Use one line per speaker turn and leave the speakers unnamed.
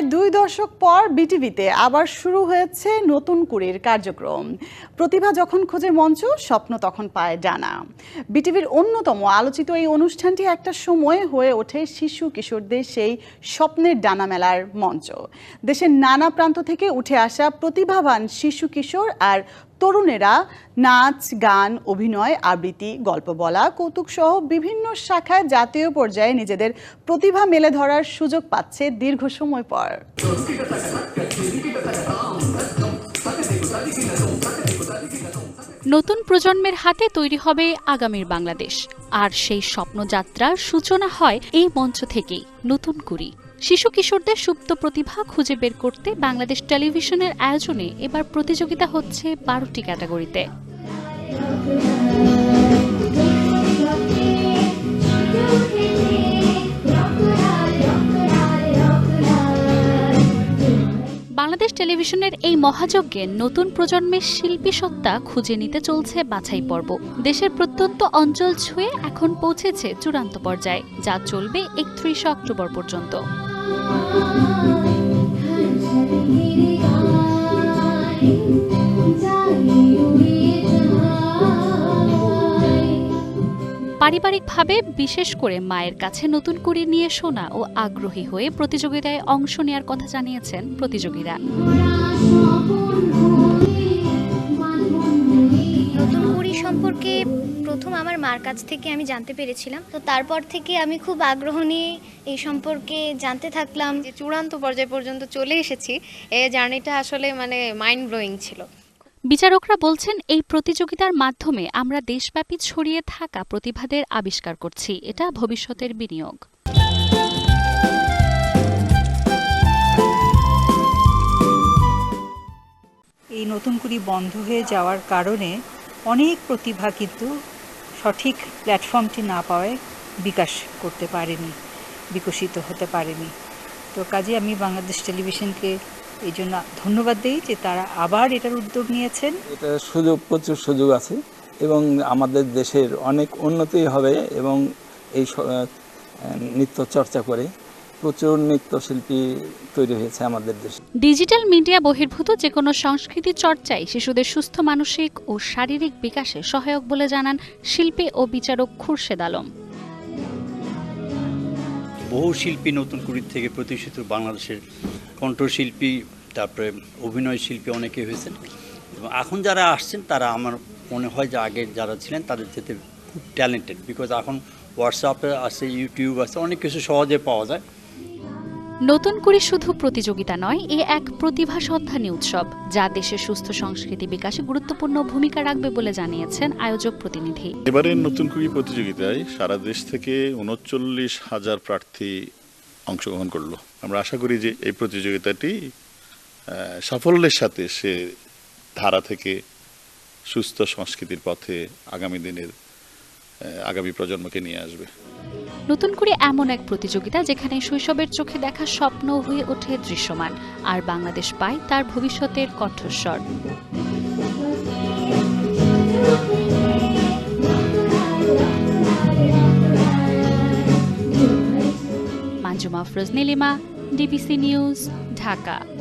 প্রায় দুই দশক পর বিটিভিতে আবার শুরু হয়েছে নতুন কুড়ির কার্যক্রম। প্রতিভা যখন খোঁজে মঞ্চ, স্বপ্ন তখন পায় ডানা। বিটিভির অন্যতম আলোচিত এই অনুষ্ঠানটি একটা সময় হয়ে ওঠে শিশু কিশোরদের সেই স্বপ্নের ডানা মেলার মঞ্চ। দেশের নানা প্রান্ত থেকে উঠে আসা প্রতিভাবান শিশু কিশোর আর তরুণেরা নাচ, গান, অভিনয়, আবৃত্তি, গল্প বলা, কৌতুক সহ বিভিন্ন শাখায় জাতীয় পর্যায়ে নিজেদের প্রতিভা মেলে ধরার সুযোগ পাচ্ছে দীর্ঘ সময় পর।
নতুন প্রজন্মের হাতে তৈরি হবে আগামীর বাংলাদেশ। আর সেই স্বপ্নযাত্রার সূচনা হয় এই মঞ্চ থেকেই, নতুন কুড়ি শিশু কিশোরদের সুপ্ত প্রতিভা খুঁজে বের করতে বাংলাদেশ টেলিভিশনের আয়োজনে এবার প্রতিযোগিতা হচ্ছে বারোটি ক্যাটাগরিতে। টেলিভিশনের এই মহাযজ্ঞে নতুন প্রজন্মের শিল্পী সত্তা খুঁজে নিতে চলছে বাছাই পর্ব। দেশের প্রত্যন্ত অঞ্চল ছুঁয়ে এখন পৌঁছেছে চূড়ান্ত পর্যায়ে, যা চলবে একত্রিশে অক্টোবর পর্যন্ত। পারিবারিকভাবে, বিশেষ করে মায়ের কাছে নতুন করে নিয়ে শোনা ও আগ্রহী হয়ে প্রতিযোগিতায় অংশ নেওয়ার কথা জানিয়েছেন প্রতিযোগীরা।
নতুন সম্পর্কে প্রথম আমার মার কাছ থেকে আমি জানতে পেরেছিলাম। তো তারপর থেকে আমি খুব আগ্রহ নিয়ে এই সম্পর্কে জানতে থাকলাম
যে চূড়ান্ত পর্যায় পর্যন্ত চলে এসেছি। এই জার্নিটা আসলে মানে মাইন্ড ব্লোয়িং ছিল।
বিচারকরা বলছেন, এই প্রতিযোগিতার মাধ্যমে আমরা দেশব্যাপী ছড়িয়ে থাকা প্রতিভাদের আবিষ্কার করছি। এটা ভবিষ্যতের বিনিয়োগ।
এই নতুন করে বন্ধ হয়ে যাওয়ার কারণে অনেক প্রতিভা কিন্তু সঠিক প্ল্যাটফর্মটি না পাওয়ায় বিকাশ করতে পারেনি, বিকশিত হতে পারেনি। তো কাজে আমি বাংলাদেশ টেলিভিশনকে এই জন্য ধন্যবাদ দিই যে তারা আবার এটার উদ্যোগ নিয়েছেন।
এটা সুযোগ প্রচুর সুযোগ আছে এবং আমাদের দেশের অনেক উন্নতি হবে এবং এই নৃত্য চর্চা করে প্রচুর নৃত্যশিল্পী তৈরি হয়েছে আমাদের দেশে।
ডিজিটাল মিডিয়া বহির্ভূত যে কোনো সংস্কৃতি চর্চায় শিশুদের সুস্থ মানসিক ও শারীরিক বিকাশে সহায়ক বলে জানান শিল্পী ও বিচারক খুরশেদ আলম।
বহু শিল্পী নতুন কুড়ির থেকে প্রতিষ্ঠিত বাংলাদেশের কণ্ঠশিল্পী, তারপরে অভিনয় শিল্পী অনেকে হয়েছেন। এবং এখন যারা আসছেন, তারা আমার মনে হয় যে আগের যারা ছিলেন, তাদের থেকে খুব ট্যালেন্টেড বিকজ এখন হোয়াটসঅ্যাপে আছে ইউটিউব আছে, অনেক কিছু সহজে পাওয়া যায়।
নতুন করে শুধু প্রতিযোগিতা নয়, এ এক প্রতিভা সন্ধানী উৎসব, যা দেশের সুস্থ সংস্কৃতি বিকাশে গুরুত্বপূর্ণ ভূমিকা রাখবে বলে জানিয়েছেন আয়োজক প্রতিনিধি।
এবারে নতুন কুড়ি প্রতিযোগিতায় সারা দেশ থেকে উনচল্লিশ হাজার প্রার্থী অংশগ্রহণ করল। আমরা আশা করি যে এই প্রতিযোগিতাটি সাফল্যের সাথে সে ধারা থেকে সুস্থ সংস্কৃতির পথে আগামী দিনের আগামী প্রজন্মকে নিয়ে আসবে।
নতুন করে এমন এক প্রতিযোগিতা যেখানে শৈশবের চোখে দেখা স্বপ্ন হয়ে ওঠে দৃশ্যমান, আর বাংলাদেশ পায় তার ভবিষ্যতের কণ্ঠস্বর মাঞ্জুমা আফরোজ ডিবিসি নিউজ, ঢাকা।